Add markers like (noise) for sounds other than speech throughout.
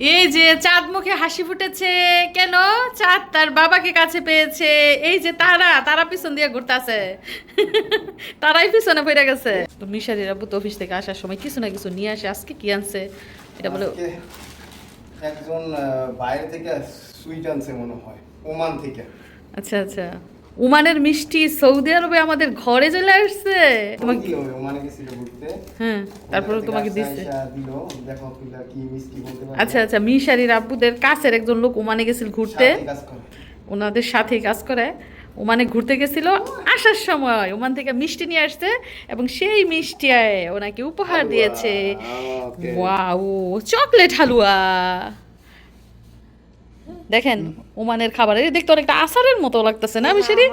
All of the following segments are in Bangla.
এই যে চাঁদ মুখে হাসি ফুটেছে কেন? চাঁদ তার বাবাকে কাছে পেয়েছে। এই যে তারা তারা পিছন দিয়ে ঘুরতেছে। (laughs) তারাই পিছনে পড়ে গেছে। তো মিশারির আব্বু তো অফিস থেকে আসার সময় কিছু না কিছু নিয়ে আসে আজকে কি আনছে? এটা বলে একজন বাইরে থেকে সুইট আনছে মনে হয় ওমান থেকে। আচ্ছা আচ্ছা। ওমানের মিষ্টি সৌদি আরবে আমাদের ঘরে চলে আসছে। তোমাকে ওমানে গেছিল ঘুরতে। হ্যাঁ তারপরে তোমাকে আইসা দেখো কি মিষ্টি বলতে পারে আচ্ছা আচ্ছা মিশারির আব্বুদের কাছের একজন লোক ওমানে গেছিল ঘুরতে। ওনাদের সাথে কাজ করে। ওমানে ঘুরতে গেছিল আসার সময়। ওমান থেকে মিষ্টি নিয়ে আসছে এবং সেই মিষ্টি ওনাকে উপহার দিয়েছে. Wow chocolate halwa. দেখেন ওমানের খাবার এই দেখতে অনেকটা আসারের মতো লাগতেছে না মিশারি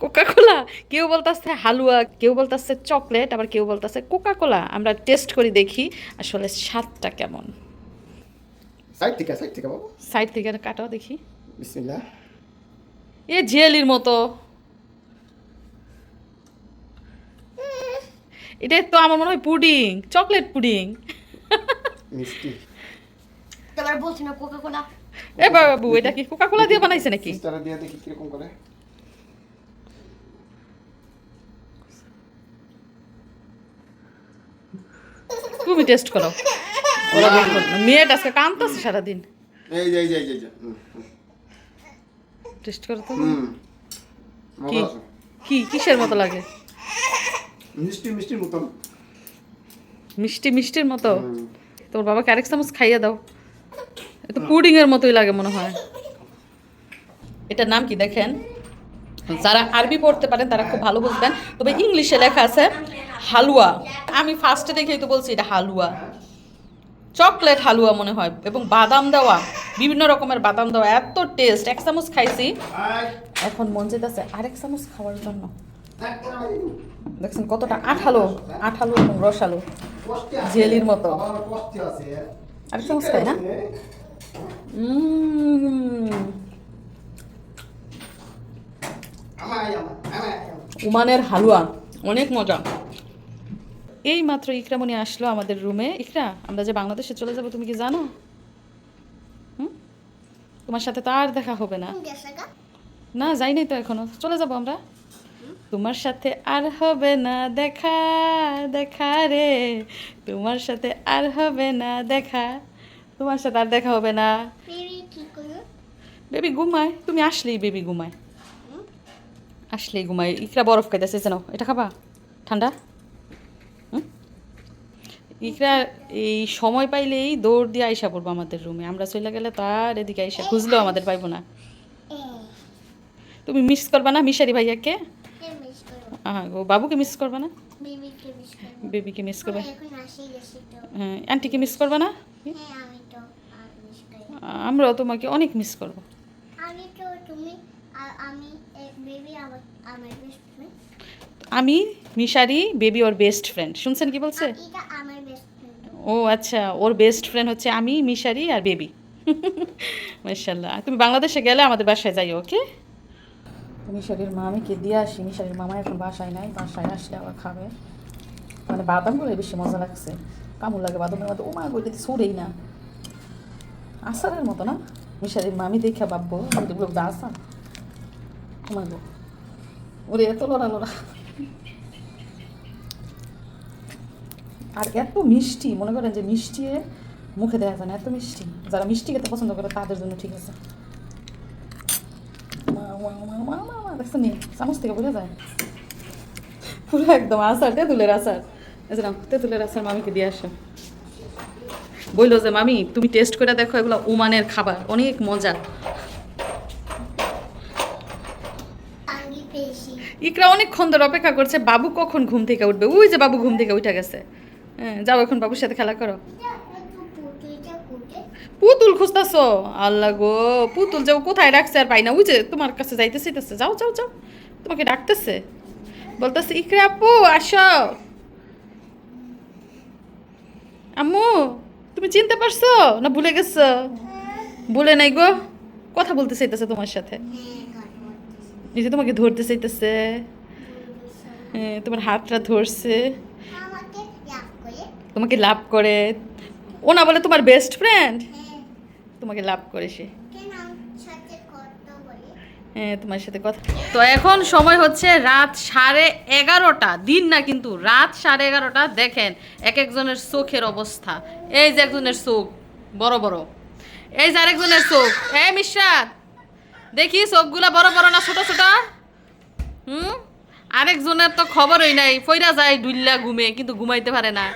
কোকা কোলা কেউ বলতেছে হালুয়া কেউ বলতেছে চকলেট আবার কেউ বলতেছে কোকা কোলা আমরা টেস্ট করে দেখি আসলে স্বাদটা কেমন। সাইড থেকে সাইড থেকে বাবু। সাইড থেকে কাটাও দেখি। বিসমিল্লাহ। এ জেলির মতো। এটা তো আমার মনে হয় পুডিং চকলেট পুডিং। মিষ্টি। তোমার বলছি না কোকা কোলা এ বাবু এটা কি কোকা কোলা দিয়ে বানাইছে নাকি? সিস্টারে দিয়ে দেখি কীরকম করে। তুমি টেস্ট করো। ওরা। মেয়েটা আজকে কামতাছে সারাদিন। এই যে এই যে এই যে, এই যে হুম, হুম, টেস্ট করো তো কি? কি কিসের মতো লাগে? মিষ্টি মিষ্টির মতন মিষ্টি মিষ্টির মতো? তোর বাবাকে আরেক চামচ খাইয়ে দাও। এটা পুডিং এর মতোই লাগে মনে হয়। এটার নাম কি দেখেন? যারা আরবি পড়তে পারেন, তারা খুব ভালো বুঝবেন। তবে ইংলিশে লেখা আছে, হালুয়া। আমি ফার্স্টে দেখেই তো বলছি, এটা হালুয়া। চকলেট হালুয়া মনে হয়, এবং বাদাম দেওয়া, বিভিন্ন রকমের বাদাম দেওয়া, এত টেস্ট এক চামচ খাইছি। এখন মন যেতেছে আরেক চামচ খাওয়ার জন্য। দেখছেন কতটা আঠালো আঠালো এবং রসালো, জেলির মতো। আরেক চামচ খাই না? উমানের হালুয়া, অনেক মজা। এই মাত্র ইকরামণি আসলো আমাদের রুমে। ইকরা, আমরা যে বাংলাদেশে চলে যাব, তুমি কি জানো? তোমার সাথে তো আর দেখা হবে না। না, যাইনি তো এখনও। চলে যাব আমরা। তোমার সাথে আর হবে না দেখা দেখা রে। তোমার সাথে আর হবে না দেখা। তোমার সাথে আর দেখা হবে না। বেবি ঘুমায়। তুমি আসলেই বেবি ঘুমায়। আসলেই ঘুমায়। ইকরা বরফ খাইতেছে জানো? এটা খাবা? ঠান্ডা? ইকরা এই সময় পাইলেই দৌড় দিয়ে আইসা পড়ব আমাদের রুমে আমরা চলে গেলে তার এদিকে আইসা। খুঁজলেও আমাদের পাইবো না। তুমি মিস করবা না মিশারি ভাইয়াকে? হ্যাঁ ও বাবুকে মিস করবা না? বেবিকে মিস করবে। হ্যাঁ আন্টিকে মিস করবা না হ্যাঁ আমি তো মিস করি আমরাও তোমাকে অনেক মিস করব। আমি তো তুমি আমি বেবি আমার আমার বেস্ট ফ্রেন্ড আমি মিশারি বেবি ওর বেস্ট ফ্রেন্ড শুনছেন কি বলছে? এটা আমার বেস্ট ফ্রেন্ড ও আচ্ছা ওর বেস্ট ফ্রেন্ড হচ্ছে আমি মিশারি আর বেবি (laughs) মার্শাল্লাহ তুমি বাংলাদেশে গেলে আমাদের বাসায় যাই ওকে? মিশারির মা আমি মামিকে দিয়ে আসি? মিশারির মামা এখন বাসায় নাই বাসায় আসলে আবার খাবে। মানে বাদামগুলো বেশি মজা লাগছে। কামড় লাগে বাদামের মধ্যে। ও মা বইটা ছড়েই না। আসারের মতো না? মিশারির মামি দেখে ভাববো লোক দা আসা তোমার গো ওরে, এত লড়া লড়া। আর এত মিষ্টি, মনে করেন যে মিষ্টি মুখে দেখা যায় না, এত মিষ্টি। যারা মিষ্টি খেতে পছন্দ করে, তাদের জন্য ঠিক আছে। দেখছেন নি? চামচ থেকে বোঝা যায়। পুরো একদম আচার, তেঁতুলের আচার। এই তেঁতুলের আচার মামিকে দিয়ে আসো। বলল যে মামি তুমি টেস্ট করে দেখো এগুলো ওমানের খাবার। অনেক মজা। ইকরা অনেকক্ষণ ধরে অপেক্ষা করছে বাবু কখন ঘুম থেকে উঠবে? ওই যে বাবু ঘুম থেকে উঠে গেছে। হ্যাঁ যাও এখন বাবুর সাথে খেলা করো। পুতুল খুঁজতেছো? আল্লাহ গো পুতুল যাও কোথায় রাখছে আর পাই না। ওই যে তোমার কাছে যাইতে চাইতেছে। যাও যাও যাও। তোমাকে ডাকতেছে। বলতেছে ইকরা আপু আসো। আম্মু তুমি চিনতে পারছ? না ভুলে গেছো? ভুলে নাই গো। কথা বলতে চাইতেছে তোমার সাথে। এই যে তোমাকে ধরতে চাইতেছে। হ্যাঁ, তোমার হাতটা ধরছে। তোমাকে লাভ করে। ও না বলে তোমার বেস্ট ফ্রেন্ড তোমাকে লাভ করে সে কেন আমার সাথে কত বলি হ্যাঁ তোমার সাথে কথা তো এখন সময় হচ্ছে রাত সাড়ে এগারোটা। দিন না কিন্তু, রাত সাড়ে এগারোটা। দেখেন, এক একজনের চোখের অবস্থা। এই যে একজনের চোখ, বড় বড়। এই যে আরেকজনের চোখ। এই মিশ্রাত দেখি, চোখগুলা বড় বড় না ছোট ছোট? হুম? আরেকজনের তো খবরই নাই। ফইরা যায় ডুল্লা ঘুমে, কিন্তু ঘুমাইতে পারে না।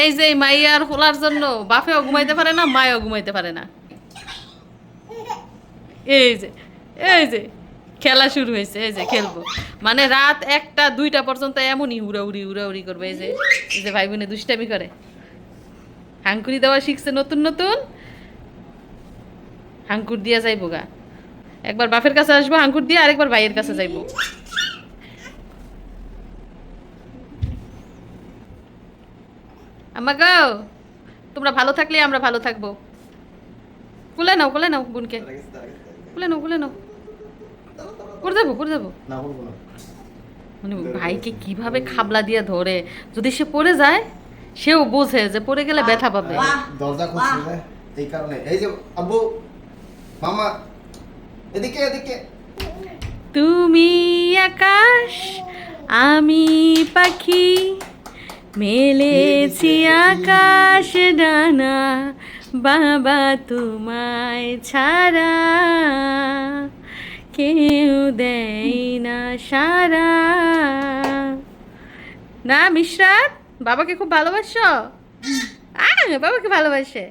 এই যে মাইয়ার খোলার জন্য বাপেও ঘুমাইতে পারে না, মায়েও ঘুমাইতে পারে না। এই যে। এই যে, খেলা শুরু হয়েছে, এই যে খেলব। মানে রাত একটা, দুইটা পর্যন্ত এমনই উড়াউড়ি উড়াউড়ি করবে, এই যে এই যে ভাই বোনে দুষ্টামি করে। হাঙ্কুরি দেওয়া শিখছে নতুন নতুন। হাঙ্কুর দিয়া যাইবো গা। একবার বাপের কাছে আসব, হাঙ্কুর দিয়ে আরেকবার ভাইয়ের কাছে যাইবো। আমা গো, তোমরা ভালো থাকলে আমরা ভালো থাকব। কুলে নাও কুলে নাও বোনকে। কুলে নাও কুলে নাও। করে যাব করে যাব না বলব না। মানে ভাইকে কীভাবে খাবলা দিয়ে ধরে? যদি সে পড়ে যায় সেও বোঝে যে পড়ে গেলে ব্যথা পাবে। দরজা খুলছিল না এই কারণে। এই যে আব্বু মামা এদিকে এদিকে। তুমি আকাশ আমি পাখি মেলেছি। আকাশ ডানা বাবা তোমায় ছাড়া। কেউ দেয় না সারা না মিশ্রাত বাবাকে খুব ভালোবাসো? বাবাকে ভালোবাসে।